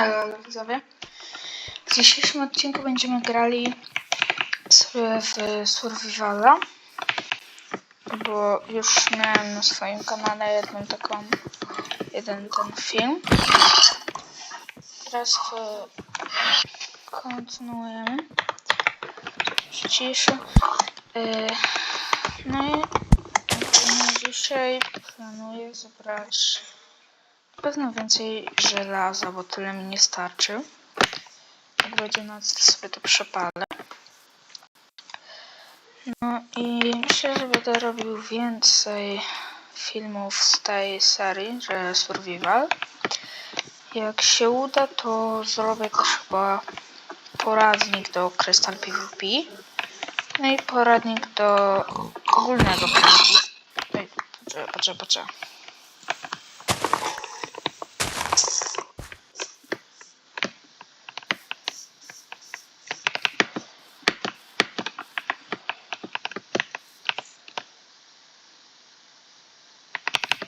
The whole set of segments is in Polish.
Ale widzowie, w dzisiejszym odcinku będziemy grali w Survivala, bo już miałem na swoim kanale jedną taką, jeden ten film. Teraz kontynuujemy. Cisza. Yy, no i na dzisiaj planuję zebrać na pewno więcej żelaza, bo tyle mi nie starczy. Jak będzie noc, sobie to przepalę. No i myślę, że będę robił więcej filmów z tej serii, że Survival. Jak się uda, to zrobię też chyba poradnik do Crystal PvP. No i poradnik do ogólnego PvP. Ej, poczekaj, poczekaj, poczekaj.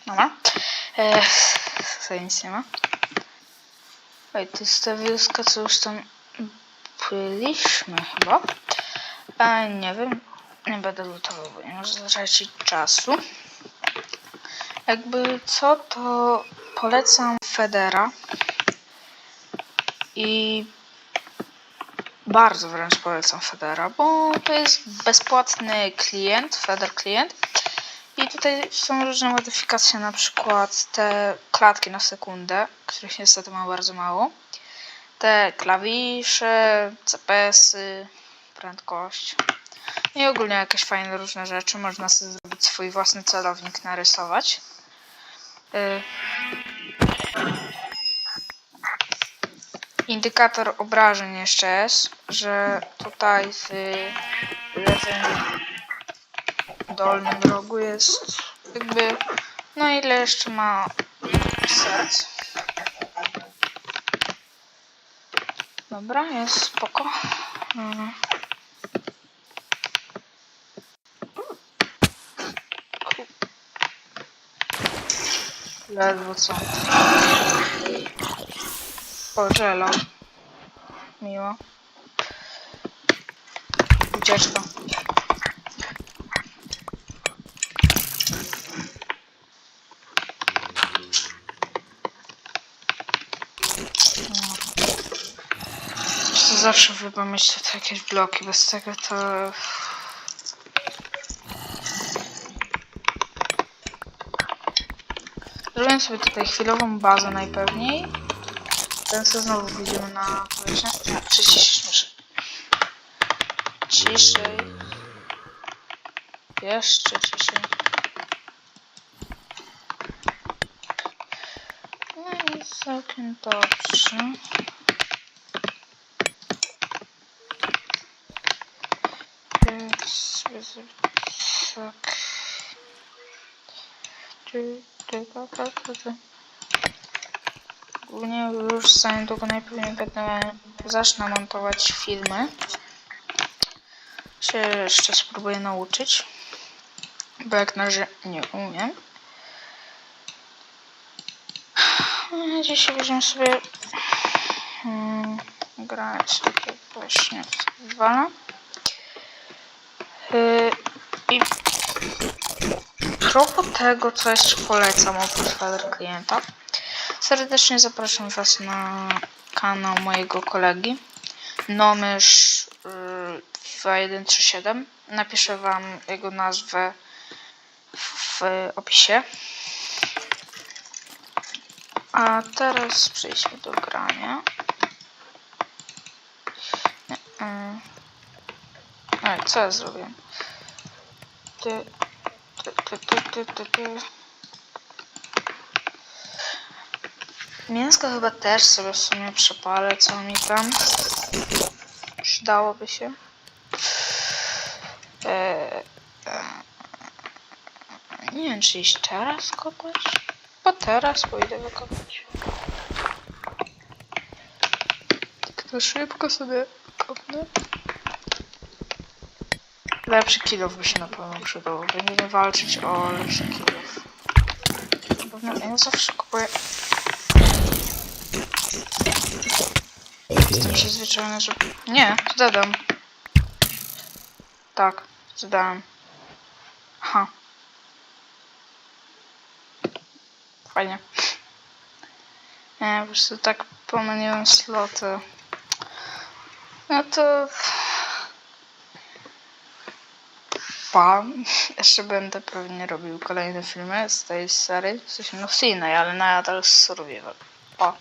Dobra. E, tutaj nic nie ma. Ej, to jest ta wioska, co już tam byliśmy chyba. A nie wiem. Nie będę lutował, bo nie może zatracić czasu. Jakby co, to polecam Federa. I bardzo wręcz polecam Federa, bo to jest bezpłatny klient, Feder klient. I tutaj są różne modyfikacje, na przykład te klatki na sekundę, których niestety ma bardzo mało. Te klawisze, CPS-y, prędkość. I ogólnie jakieś fajne różne rzeczy. Można sobie zrobić swój własny celownik, narysować. Y, Indykator obrażeń jeszcze jest, że tutaj w lewym dolnym rogu jest jakby no ile jeszcze ma serc. Dobra, jest spoko. Mhm. Ledwo co. Pożelał. Miło. Ucieczka. Zawsze chyba mieć tutaj jakieś bloki, bez tego to... Zrobię sobie tutaj chwilową bazę najpewniej. Ten co znowu wyjdziemy na powierzchnię. Przyciszyć muszę. Ciszej. Jeszcze ciszej. No i całkiem dobrze. Jak sobie zrobić tak. Czy, czy, pa, pa, pa, pa. Ogólnie już za niedługo najpewniej będę zacznę montować filmy. Się jeszcze spróbuję nauczyć. Bo jak na razie nie umiem. Dzisiaj będziemy sobie hmm, grać takie właśnie dwa. Yy, I propos tego, co jeszcze polecam oprócz Feather klienta, serdecznie zapraszam Was na kanał mojego kolegi Nomysz yy, FIFA 137. Napiszę Wam jego nazwę w, opisie. A teraz przejdźmy do grania. Yy. Ej, co ja zrobiłem? Ty, ty, ty, ty, ty, ty. Mięsko chyba też sobie w sumie przepalę, co mi tam przydałoby się. Eee, nie wiem, czy iść teraz kopać? Bo teraz pójdę wykopać. Tak to szybko sobie kopnę. Lepszy kilof by się na pewno przydał. Będziemy walczyć o lepszy kilof. Ja zawsze kupuję Jestem przyzwyczajony, że... Nie, zdadam. Tak, zdałem. Aha. Fajnie. Nie, po prostu tak pomyliłem sloty. No to... Pa. Jeszcze będę pewnie robił kolejne filmy z tej serii. W sensie no z innej, ale nadal Survival. Pa.